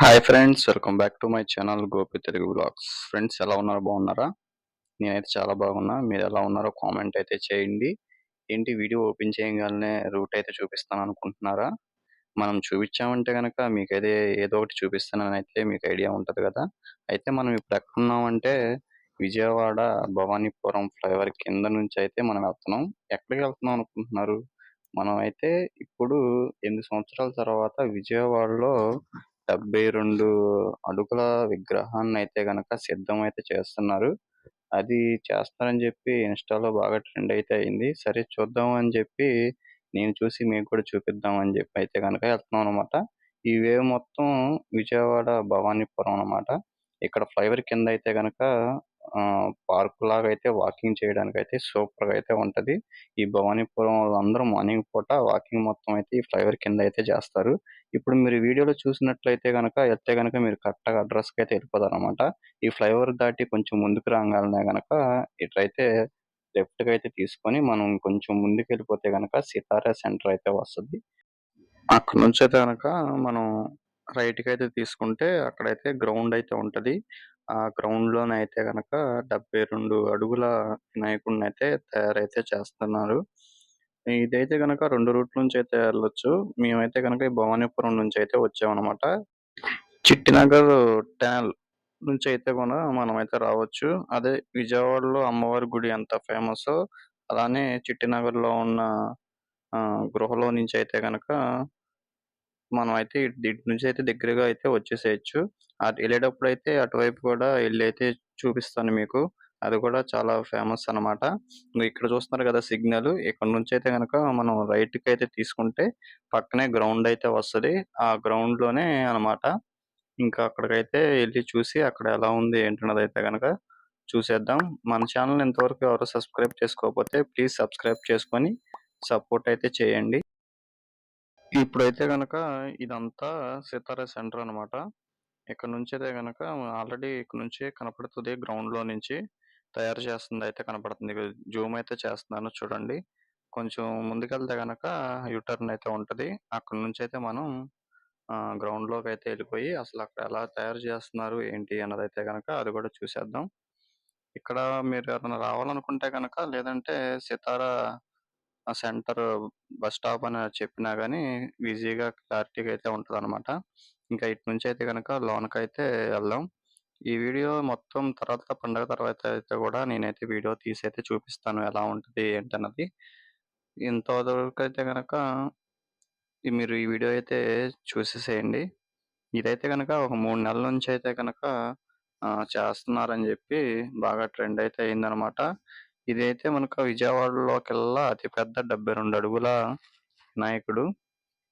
Hi friends welcome back to my channel Gopi Telugu blogs friends ఎలా ఉన్నారు? బాగున్నారా? నేనైతే చాలా బాగున్నా. మీరు ఎలా ఉన్నారో కామెంట్ అయితే చేయండి. ఏంటి వీడియో ఓపెన్ చేయగానే రూట్ అయితే చూపిస్తాను అనుకుంటున్నారా? మనం చూపించామంటే కనుక మీకైతే ఏదో ఒకటి చూపిస్తానని అయితే మీకు ఐడియా ఉంటుంది కదా? అయితే మనం ఇప్పుడు ఎక్కడ ఉన్నామంటే విజయవాడ భవానీపురం ఫ్లైఓవర్ కింద నుంచి అయితే మనం వెళ్తున్నాం. ఎక్కడికి వెళ్తున్నాం అనుకుంటున్నారు? మనం అయితే ఇప్పుడు ఎనిమిది సంవత్సరాల తర్వాత విజయవాడలో డెబ్బై రెండు అడుగుల విగ్రహాన్ని అయితే గనక సిద్ధం అయితే చేస్తున్నారు. అది చేస్తారని చెప్పి ఇన్స్టాలో బాగా ట్రెండ్ అయితే అయింది. సరే చూద్దాం అని చెప్పి నేను చూసి మీకు కూడా చూపిద్దాం అని చెప్పి అయితే కనుక వెళ్తున్నాం అనమాట ఈ వేవ్ మొత్తం విజయవాడ భవానీపురం అన్నమాట. ఇక్కడ ఫ్లైఓవర్ కింద అయితే గనక పార్క్ లాగా అయితే వాకింగ్ చేయడానికి అయితే సూపర్గా అయితే ఉంటది. ఈ భవానీపురం వాళ్ళందరూ మార్నింగ్ పూట వాకింగ్ మొత్తం అయితే ఈ ఫ్లైఓవర్ కింద అయితే చేస్తారు. ఇప్పుడు మీరు వీడియోలో చూసినట్లయితే గనక వెళ్తే గనక మీరు కరెక్ట్గా అడ్రస్కి అయితే వెళ్ళిపోతారు అనమాట ఈ ఫ్లైఓవర్ దాటి కొంచెం ముందుకు రాగానే గనక ఇట్లయితే లెఫ్ట్గా అయితే తీసుకొని మనం కొంచెం ముందుకు వెళ్ళిపోతే గనక సితారా సెంటర్ అయితే వస్తుంది. అక్కడ నుంచి అయితే గనక మనం రైట్కి అయితే తీసుకుంటే అక్కడైతే గ్రౌండ్ అయితే ఉంటది. ఆ గ్రౌండ్లోనే అయితే గనక డెబ్బై రెండు అడుగుల వినాయకుడిని అయితే తయారైతే చేస్తున్నారు. ఇదైతే గనక రెండు రూట్ నుంచి అయితే వెళ్ళొచ్చు. మేమైతే గనక ఈ భవానీపురం నుంచి అయితే వచ్చామన్నమాట. చిట్టినగర్ టనల్ నుంచి అయితే కూడా మనం అయితే రావచ్చు. అదే విజయవాడలో అమ్మవారి గుడి ఎంత ఫేమస్ అలానే చిట్టినగర్లో ఉన్న ఆ గృహలో నుంచి అయితే గనక మనం అయితే ఇటు నుంచి అయితే దగ్గరగా అయితే వచ్చేసేయచ్చు. అటు వెళ్ళేటప్పుడు అయితే అటువైపు కూడా వెళ్ళి అయితే చూపిస్తాను మీకు. అది కూడా చాలా ఫేమస్ అన్నమాట. ఇక్కడ చూస్తున్నారు కదా సిగ్నల్. ఇక్కడ నుంచి అయితే గనక మనం రైట్కి అయితే తీసుకుంటే పక్కనే గ్రౌండ్ అయితే వస్తది. ఆ గ్రౌండ్లోనే అన్నమాట. ఇంకా అక్కడికైతే వెళ్ళి చూసి అక్కడ ఎలా ఉంది ఏంటన్నది అయితే గనక చూసేద్దాం. మన ఛానల్ ఇంతవరకు ఎవరు సబ్స్క్రైబ్ చేసుకోకపోతే ప్లీజ్ సబ్స్క్రైబ్ చేసుకొని సపోర్ట్ అయితే చేయండి. ఇప్పుడైతే గనక ఇదంతా సితార సెంటర్ అన్నమాట. ఇక్కడ నుంచి అయితే గనక ఆల్రెడీ ఇక్కడ నుంచి కనపడుతుంది గ్రౌండ్లో నుంచి. తయారు చేస్తుంది అయితే కనపడుతుంది. జూమ్ అయితే చేస్తున్నాను చూడండి. కొంచెం ముందుకెళ్తే గనక యూటర్న్ అయితే ఉంటది. అక్కడ నుంచి అయితే మనం గ్రౌండ్లోకి అయితే వెళ్ళిపోయి అసలు అక్కడ ఎలా తయారు చేస్తున్నారు ఏంటి అన్నది అయితే గనక అది కూడా చూసేద్దాం. ఇక్కడ మీరు ఎవరైనా రావాలనుకుంటే గనక లేదంటే సితారా ఆ సెంటర్ బస్ స్టాప్ అని చెప్పినా గానీ ఈజీగా క్లారిటీగా అయితే ఉంటది అనమాట ఇంకా ఇటు నుంచి అయితే కనుక లోనకి అయితే వెళ్దాం. ఈ వీడియో మొత్తం తర్వాత పండగ తర్వాత అయితే కూడా నేనైతే వీడియో తీసి అయితే చూపిస్తాను ఎలా ఉంటుంది ఏంటన్నది. ఇంతవరకు అయితే కనుక మీరు ఈ వీడియో అయితే చూసేసేయండి. ఇదైతే కనుక ఒక మూడు నెలల నుంచి అయితే కనుక చేస్తున్నారని చెప్పి బాగా ట్రెండ్ అయితే అయిందనమాట ఇదైతే మనకు విజయవాడలోకెల్లా అతిపెద్ద డెబ్బై రెండు అడుగుల వినాయకుడు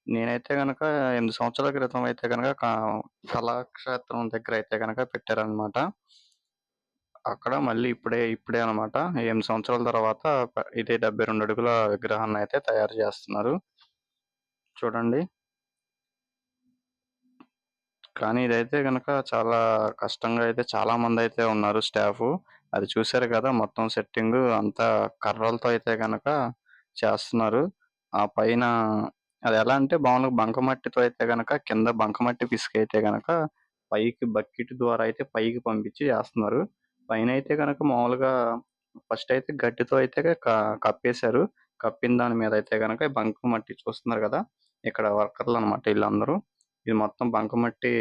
నేనైతే గనక ఎనిమిది సంవత్సరాల క్రితం అయితే గనక కళాక్షేత్రం దగ్గర అయితే గనక పెట్టారనమాట అక్కడ మళ్ళీ ఇప్పుడే ఇప్పుడే అనమాట ఎనిమిది సంవత్సరాల తర్వాత ఇదే డెబ్బై రెండు అడుగుల విగ్రహాన్ని అయితే తయారు చేస్తున్నారు. చూడండి. కానీ ఇదైతే గనక చాలా కష్టంగా అయితే చాలా మంది అయితే ఉన్నారు స్టాఫ్. అది చూశారు కదా! మొత్తం సెట్టింగ్ అంతా కర్రలతో అయితే గనక చేస్తున్నారు. ఆ పైన అది ఎలా అంటే మామూలుగా బంకమట్టితో అయితే గనక కింద బంకమట్టి పిసికి అయితే గనక పైకి బకెట్ ద్వారా అయితే పైకి పంపించి చేస్తున్నారు. పైన అయితే గనక మామూలుగా ఫస్ట్ అయితే గట్టితో అయితే కప్పేశారు. కప్పిన దాని మీద అయితే గనక బంకమట్టి చూస్తున్నారు కదా! ఇక్కడ వర్కర్లు అన్నమాట వీళ్ళందరూ. ఇది మొత్తం బంకమట్టి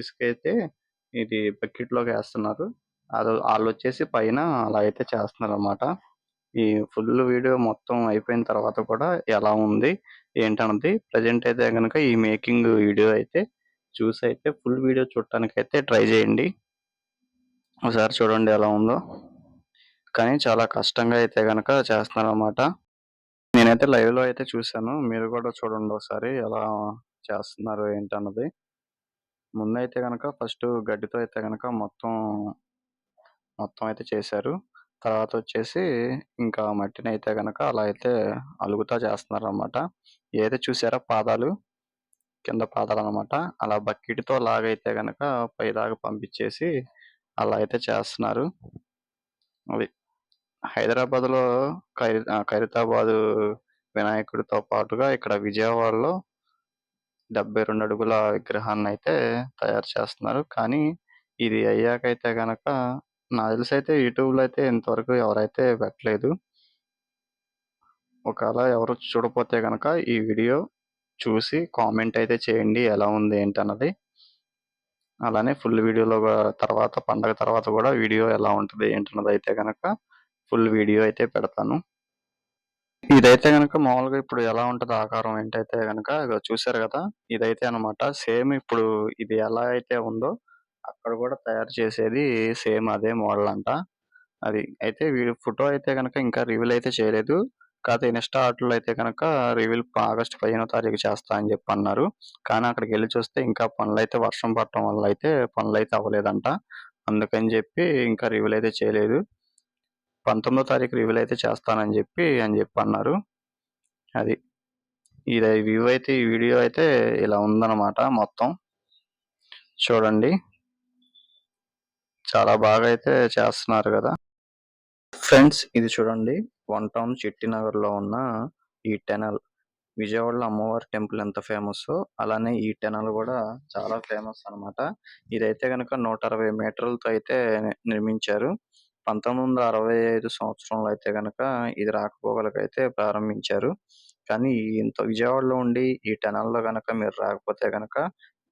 ఇసుక అయితే ఇది బకెట్లోకి వేస్తున్నారు. అది వాళ్ళు వచ్చేసి పైన అలా అయితే చేస్తున్నారు అనమాట ఈ ఫుల్ వీడియో మొత్తం అయిపోయిన తర్వాత కూడా ఎలా ఉంది ఏంటన్నది ప్రజెంట్ అయితే కనుక ఈ మేకింగ్ వీడియో అయితే చూసి అయితే ఫుల్ వీడియో చూడటానికి అయితే ట్రై చేయండి. ఒకసారి చూడండి ఎలా ఉందో. కానీ చాలా కష్టంగా అయితే కనుక చేస్తున్నారు అనమాట నేనైతే లైవ్లో అయితే చూశాను. మీరు కూడా చూడండి ఒకసారి ఎలా చేస్తున్నారు ఏంటన్నది. ముందైతే కనుక ఫస్ట్ గడ్డితో అయితే కనుక మొత్తం మొత్తం అయితే చేశారు. తర్వాత వచ్చేసి ఇంకా మట్టిని అయితే కనుక అలా అయితే అలుగుతా చేస్తున్నారు అనమాట ఏదైతే చూసారా పాదాలు కింద పాదాలు అన్నమాట అలా బకెట్తో లాగైతే కనుక పైదాకా పంపించేసి అలా అయితే చేస్తున్నారు. అది హైదరాబాద్లో లో ఖైర- వినాయకుడితో పాటుగా ఇక్కడ విజయవాడలో 72 అడుగుల విగ్రహాన్ని అయితే తయారు చేస్తున్నారు. కానీ ఇది అయ్యాకైతే కనుక నాకు తెలిసి అయితే యూట్యూబ్‌లో అయితే ఇంతవరకు ఎవరైతే పెట్టలేదు. ఒకవేళ ఎవరు చూడపోతే కనుక ఈ వీడియో చూసి కామెంట్ అయితే చేయండి. ఎలా ఉంది ఏంటన్నది. అలానే ఫుల్ వీడియోలో తర్వాత పండగ తర్వాత కూడా వీడియో ఎలా ఉంటుంది ఏంటన్నది అయితే కనుక ఫుల్ వీడియో అయితే పెడతాను. ఇదైతే కనుక మామూలుగా ఇప్పుడు ఎలా ఉంటుంది ఆకారం ఏంటైతే కనుక చూసారు కదా ఇదైతే అన్నమాట. సేమ్ ఇప్పుడు ఇది ఎలా అయితే ఉందో అక్కడ కూడా తయారు చేసేది సేమ్ అదే మోడల్ అంట. అది. అయితే వీడి ఫోటో అయితే కనుక ఇంకా రివీల్ అయితే చేయలేదు. కాకపోతే ఇన్‌స్టా ఆటిల్లో అయితే కనుక రివీల్ ఆగస్ట్ 15 తారీఖు చేస్తా అని చెప్పి అన్నారు. కానీ అక్కడికి వెళ్ళి చూస్తే ఇంకా పనులైతే వర్షం పడటం వల్ల అయితే పనులు అయితే అవ్వలేదంట. అందుకని చెప్పి ఇంకా రివీల్ అయితే చేయలేదు. 19 తారీఖు రివీల్ అయితే చేస్తానని చెప్పి అని చెప్పి అన్నారు. అది. ఇది వ్యూ అయితే ఈ వీడియో అయితే ఇలా ఉందన్నమాట మొత్తం. చూడండి. చాలా బాగా అయితే చేస్తున్నారు కదా ఫ్రెండ్స్ ఇది చూడండి. వన్ టౌన్ చిట్టినగర్‌లో ఉన్న ఈ టెనల్ విజయవాడలో అమ్మవారి టెంపుల్ ఎంత ఫేమస్ అలానే ఈ టెనల్ కూడా చాలా ఫేమస్ అన్నమాట. ఇదైతే గనక 160 మీటర్లతో అయితే నిర్మించారు. 1965 సంవత్సరంలో అయితే గనక ఇది రాకపోకలకైతే ప్రారంభించారు. కానీ ఇంత విజయవాడలో ఉండి ఈ టెనల్లో గనక మీరు రాకపోతే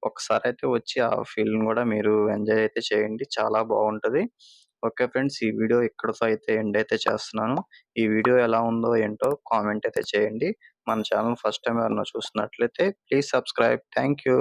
ఒకసారి అయితే వచ్చి ఆ ఫీల్‌ని కూడా మీరు ఎంజాయ్ అయితే చేయండి. చాలా బాగుంటుంది ఓకే ఫ్రెండ్స్ ఈ వీడియో ఇక్కడితో అయితే ఎండ్ అయితే చేస్తున్నాను. ఈ వీడియో ఎలా ఉందో ఏంటో కామెంట్ అయితే చేయండి. మన ఛానల్ ఫస్ట్ టైం ఎవరైనా చూస్తున్నట్లయితే ప్లీజ్ సబ్స్క్రైబ్. Thank you.